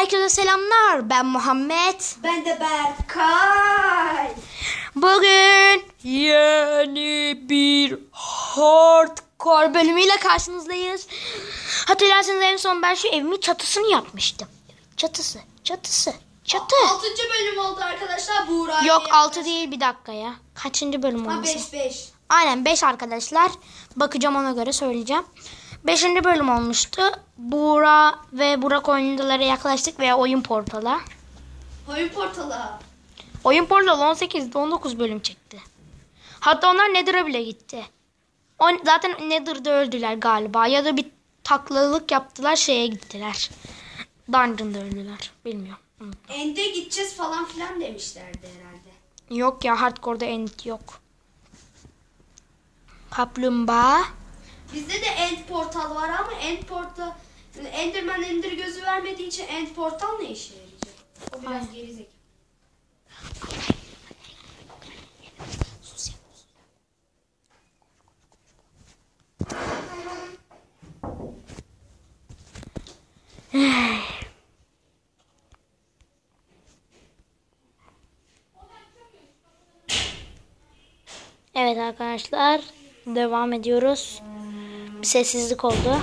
Herkese selamlar. Ben Muhammed. Ben de Berkay. Bugün yeni bir hardcore bölümüyle karşınızdayız. Hatırlarsanız en son ben şu evimin çatısını yapmıştım. Çatısı, çatısı, çatı. Altıncı bölüm oldu arkadaşlar. Buğra. Yok 6 değil bir dakika ya. Kaçıncı bölüm olması? 5 5. Aynen 5 arkadaşlar. Bakacağım ona göre söyleyeceğim. 5. bölüm olmuştu. Buğra ve Burak oyunculara yaklaştık veya oyun portala. Oyun portalı. Oyun portalı 18'de 19 bölüm çekti. Hatta onlar Nether'a bile gitti. O, zaten Nether'da öldüler galiba. Ya da bir taklalık yaptılar şeye gittiler. Dungeon'da öldüler. Bilmiyorum. Ende gideceğiz falan filan demişlerdi herhalde. Yok ya hardcore'da end yok. Kaplumbağa. Bizde de end portal var ama end portal Enderman Ender gözü vermediği için end portal ne işe yarayacak? O biraz Aynen. gerizekalı. Evet arkadaşlar devam ediyoruz. Bir sessizlik oldu.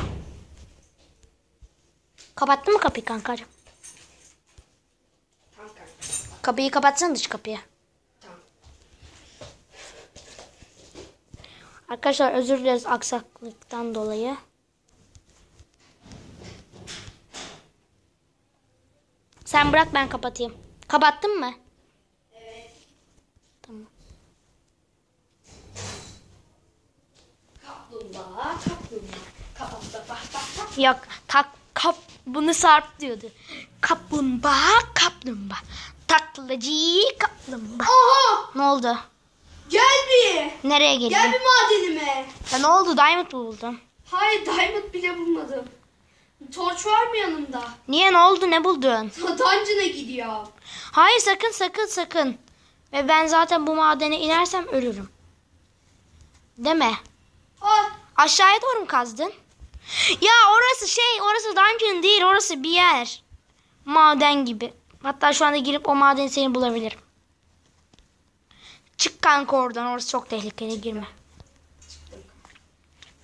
Kapattın mı kapıyı kankacığım? Kapıyı kapatsana dış kapıyı. Tamam. Arkadaşlar özür dileriz aksaklıktan dolayı. Sen bırak ben kapatayım. Kapattın mı? Evet. Tamam. Kaplumbağa, kaplumbağa. Kaplumbağa, bak bak. Yok tak kap bunu sarp diyordu. Kaplumbağa kaplumbağa. Taklacı kaplumbağa. Aha! Ne oldu? Gel bir. Nereye Gel geldin? bir madenime. Ya ne oldu? Diamond mı buldun? Hayır diamond bile bulmadım. Torç var mı yanımda? Niye ne oldu? Ne buldun? Dungeon'a gidiyor. Hayır sakın sakın sakın. Ve ben zaten bu madene inersem ölürüm. Deme. Ha, Aşağıya doğru mu kazdın? Ya orası şey, orası dungeon değil, orası bir yer. Maden gibi. Hatta şu anda girip o madeni seni bulabilirim. Çık kanka oradan, orası çok tehlikeli, girme.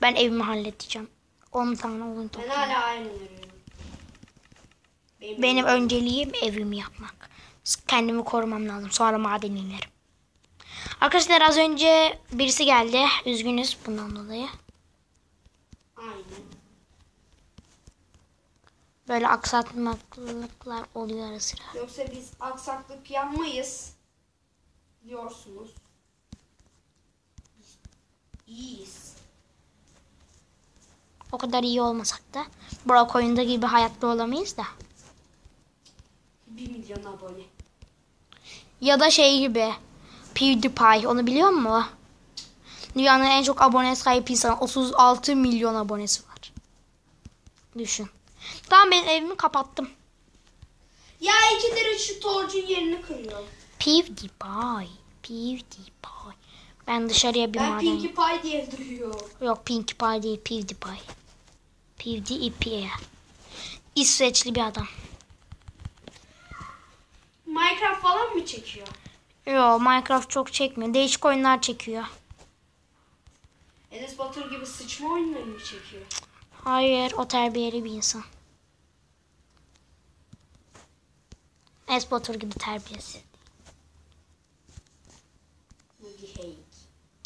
Ben evimi halledeceğim. 10 tane oyun ben hala aynı. Benim, Benim önceliğim evimi yapmak. Kendimi korumam lazım. Sonra maden inerim. Arkadaşlar az önce birisi geldi. Üzgünüz bundan dolayı. Aynen. Böyle aksatmaklıklar oluyor ara sıra. Yoksa biz aksaklık yapmayız. Diyorsunuz. İyiyiz. O kadar iyi olmasak da. Brock oyunda gibi hayatta olamayız da. 1 milyon abone. Ya da şey gibi. PewDiePie onu biliyor musun? Dünyanın en çok abone sahip insanı. 36 milyon abonesi var. Düşün. Tamam ben evimi kapattım. Ya ikidir şu torcun yerini kırıyor. PewDiePie. PewDiePie. Ben dışarıya bir Ben maden... Pinkie Pie diye duyuyor. Yok Pinkie Pie değil PewDiePie. PewDiePie. İsveçli bir adam. Minecraft falan mı çekiyor? Yo Minecraft çok çekmiyor. Değişik oyunlar çekiyor. Enes Batur gibi sıçma oyunları mı çekiyor? Hayır o terbiyeli bir insan. Espotur gibi terbiyesiz.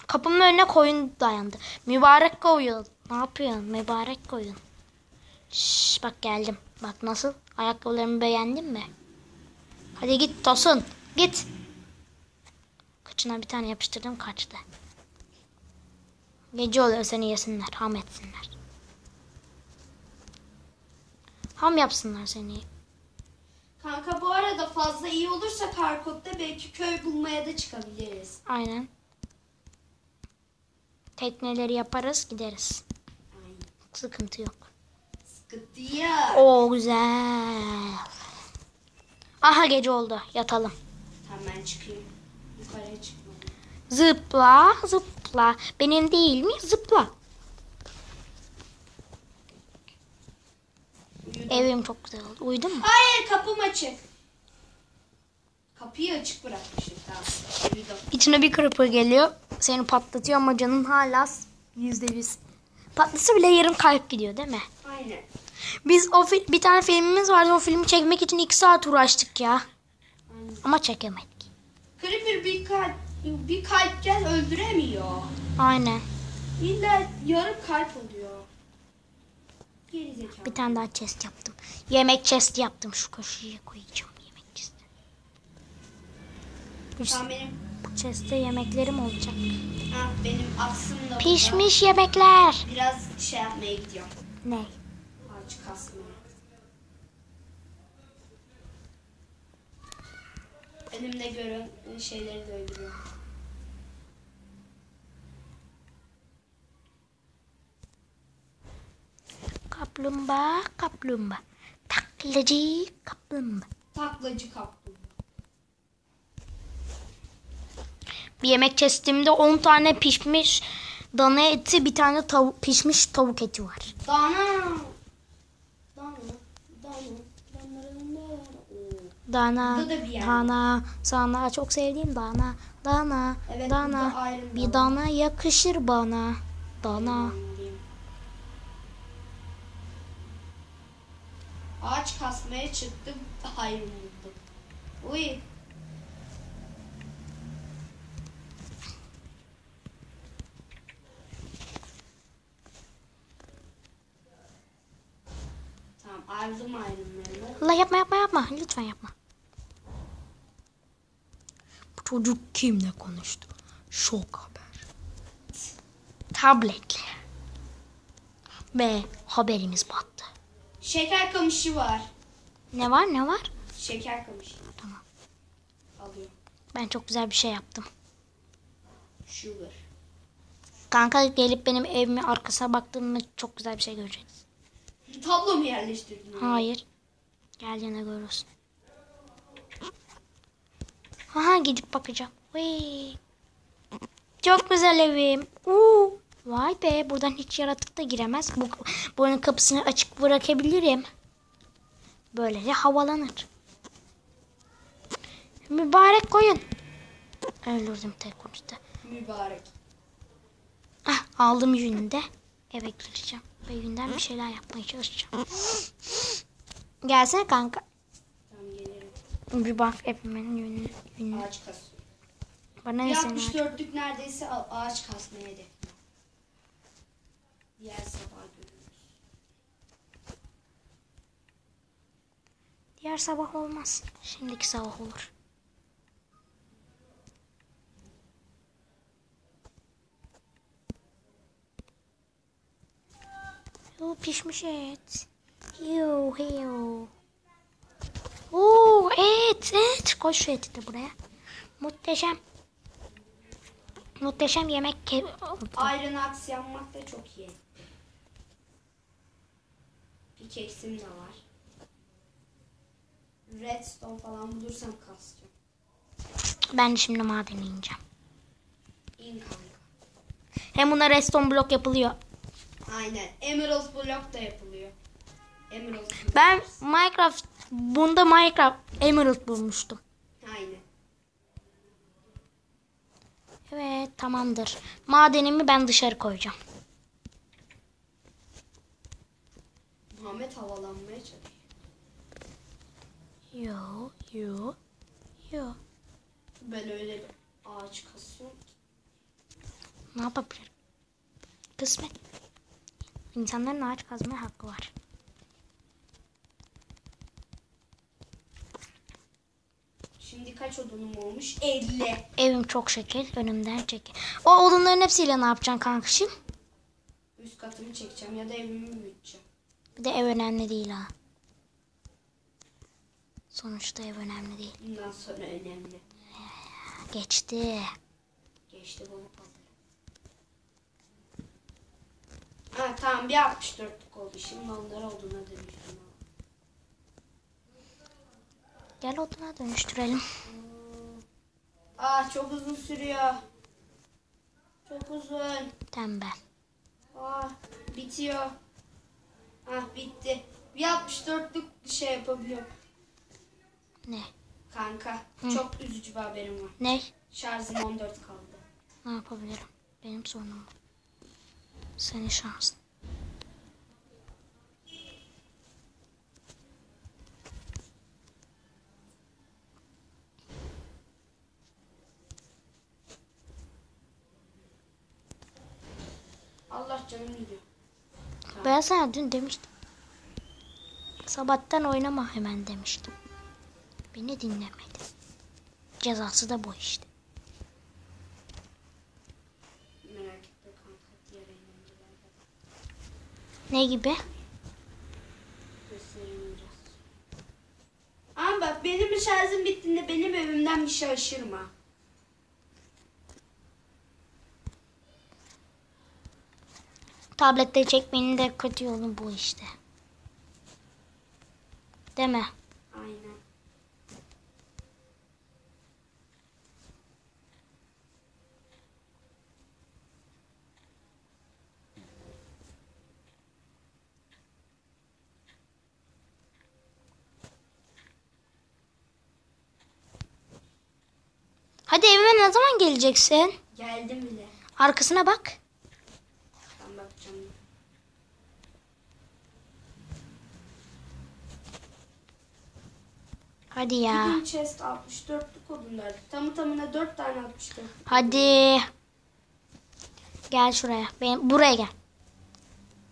Kapımın önüne koyun dayandı. Mübarek koyun. Ne yapıyorsun? Mübarek koyun. Şşş bak geldim. Bak nasıl? Ayakkabılarımı beğendin mi? Hadi git Tosun. Git. Kıçına bir tane yapıştırdım kaçtı. Gece oluyor seni yesinler. Ham etsinler. Ham yapsınlar seni. Kanka bu arada fazla iyi olursa Karkot'ta belki köy bulmaya da çıkabiliriz. Aynen. Tekneleri yaparız gideriz. Aynen. Sıkıntı yok. Sıkıntı ya. Oo güzel. Aha gece oldu. Yatalım. Hemen çıkayım. Yukarıya çıkmalıyım. Zıpla zıpla. Benim değil mi? Zıpla. Uyudum Uyudum. Evim çok güzel oldu. Uyudun mu? Hayır kapım açık. Kapıyı açık bırakmışım tamam. Uyudum. İçine bir kırpı geliyor. Seni patlatıyor ama canın hala yüzde yüz. Patlasa bile yarım kalp gidiyor değil mi? Aynen. Biz o bir tane filmimiz vardı. O filmi çekmek için iki saat uğraştık ya. Aynen. Ama çekemedik. Creeper bir kalp, bir kalpten öldüremiyor. Aynen. İlla yarım kalp oluyor. Geri zekalı. Bir tane daha chest yaptım. Yemek chest yaptım. Şu köşeye koyacağım yemek chest. Bu, Tamam benim, bu chest'te yemeklerim olacak. ha, benim aksım da burada. Pişmiş yemekler. Biraz şey yapmaya gidiyorum. Ne? Ağaç kasmaya. Elimde görün şeyleri de öldürüyorum. Kaplumbağa, kaplumbağa. Taklacı kaplumbağa. Taklacı kaptım. Bir yemek chest'imde 10 tane pişmiş dana eti, bir tane tavuk, pişmiş tavuk eti var. Dana. Dana. Dana. Dana. Dana. Sana çok sevdiğim dana, dana, Evet, dana, bir Dana. yakışır bana, dana. Ağaç kasmaya çıktım. Hayır buldum. Uy. Tamam yapma yapma yapma, lütfen yapma. Bu çocuk kimle konuştu? Şok haber. Tabletle. Ve haberimiz battı. Şeker kamışı var. Ne var ne var? Şeker kamışı. Tamam. Alıyorum. Ben çok güzel bir şey yaptım. Sugar. Kanka gelip benim evimin arkasına baktığımda çok güzel bir şey göreceksin. Tablo mu yerleştirdin? oraya? Hayır. Geldiğinde görürsün. Aha gidip bakacağım. Vay. Çok güzel evim. Uuu. Vay be buradan hiç yaratık da giremez. Bu, buranın kapısını açık bırakabilirim. Böylece havalanır. Mübarek koyun. Öldürdüm tek konuştu. Mübarek. Ah, aldım yünü de eve gireceğim. Ve yünden bir şeyler yapmaya çalışacağım. Gelsene kanka. Tamam gelirim. Bir bak evimin yünü. yünü. Ağaç kasıyor. Bana ne sen 64'lük neredeyse ağaç kasmaya hedefliyor. Diğer sabah görürüz. Diğer sabah olmaz. Şimdiki sabah olur. Yo, pişmiş et. Yo, yo. Oo, et, et. Koy şu eti de buraya. Muhteşem. Muhteşem yemek Iron Axe yanmak da çok iyi. Pickaxe'im de var. Redstone falan bulursam kasacağım. Ben şimdi madene ineceğim. İn kanka. Hem buna redstone blok yapılıyor. Aynen. Emerald block da yapılıyor. Emerald block. Ben Minecraft bunda Minecraft Emerald bulmuştum. Aynen. Evet tamamdır. Madenimi ben dışarı koyacağım. Muhammed havalanmaya çalışıyor. Yo yo yo. Ben öyle bir ağaç kasıyorum ki. Ne yapabilirim? Kısmet. İnsanların ağaç kazmaya hakkı var. Şimdi kaç odunum olmuş? 50. Evim çok şekil. Önümden çekil. O odunların hepsiyle ne yapacaksın kankışım? Üst katımı çekeceğim ya da evimi büyüteceğim. Bir de ev önemli değil ha. Sonuçta ev önemli değil. Bundan sonra önemli. Geçti. Geçti pazarı. Ha tamam bir 64'lük oldu. Şimdi onları oduna dönüştüm. Gel oduna dönüştürelim. Aa çok uzun sürüyor. Çok uzun. Tembel. Aa bitiyor. Ah bitti. Bir 64'lük şey yapabiliyorum. Ne? Kanka çok üzücü bir haberim var. Ne? Şarjım 14 kaldı. Ne yapabilirim? Benim sorunum. Senin şansın. Allah canım gidiyor. Ben sana dün demiştim. Sabahtan oynama hemen demiştim. Beni dinlemedi. Cezası da bu işte. Ne gibi? Ama bak benim şarjım bittiğinde benim evimden bir şey Tablette çekmenin de kötü yolu bu işte. Değil mi? Aynen. Hadi evime ne zaman geleceksin? Geldim bile. Arkasına bak. Ben bakacağım. Hadi ya. Bugün chest 64'lük odunlar. Tamı tamına 4 tane 64. Hadi. Gel şuraya. Ben buraya gel.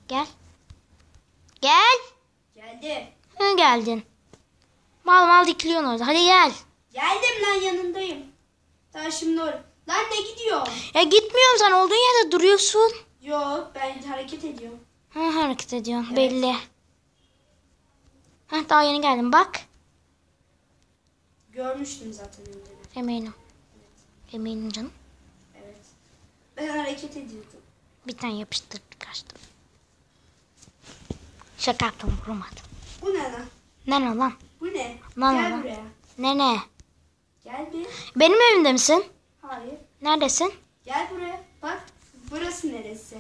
Gel. Gel. Geldi. Hı, geldin. Mal mal dikiliyorsun orada. Hadi gel. Geldim lan yanındayım. Daha şimdi or. Lan ne gidiyor? Ya gitmiyorum sen olduğun yerde duruyorsun. Yok ben hareket ediyorum. Ha, hareket ediyorsun belli. Ha, daha yeni geldim bak. Görmüştüm zaten önceden. Eminim. Eminim canım. Evet. Ben hareket ediyordum. Bir tane yapıştırıp kaçtım. Şaka yaptım vurmadım. Bu ne lan? Ne ne lan? Bu ne? Lan Gel lan. buraya. Ne ne? Gel bir. Benim evimde misin? Hayır. Neredesin? Gel buraya. Bak. Burası neresi?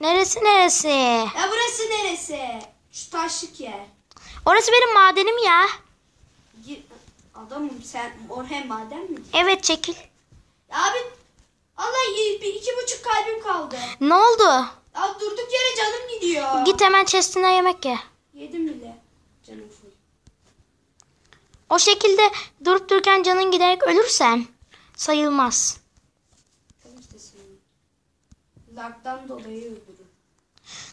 Neresi neresi? Ya burası neresi? Şu taşlık yer. Orası benim madenim ya. Adamım sen oraya maden mi? Evet çekil. Abi Allah bir iki buçuk kalbim kaldı. Ne oldu? Ya durduk yere canım gidiyor. Git hemen chest'ine yemek ye. Yedim bile. Canım full. O şekilde durup dururken canın giderek ölürsen sayılmaz. Lagdan dolayı öldürür.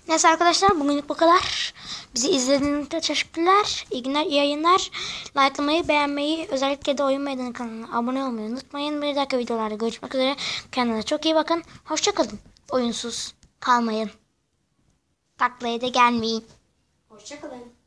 Neyse arkadaşlar bugünlük bu kadar. Bizi izlediğiniz için teşekkürler. İyi günler, iyi yayınlar. Like'lamayı, beğenmeyi, özellikle de Oyun Meydanı kanalına abone olmayı unutmayın. Bir dahaki videolarda görüşmek üzere. Kendinize çok iyi bakın. Hoşçakalın. Oyunsuz kalmayın. Taklaya da gelmeyin. Hoşçakalın.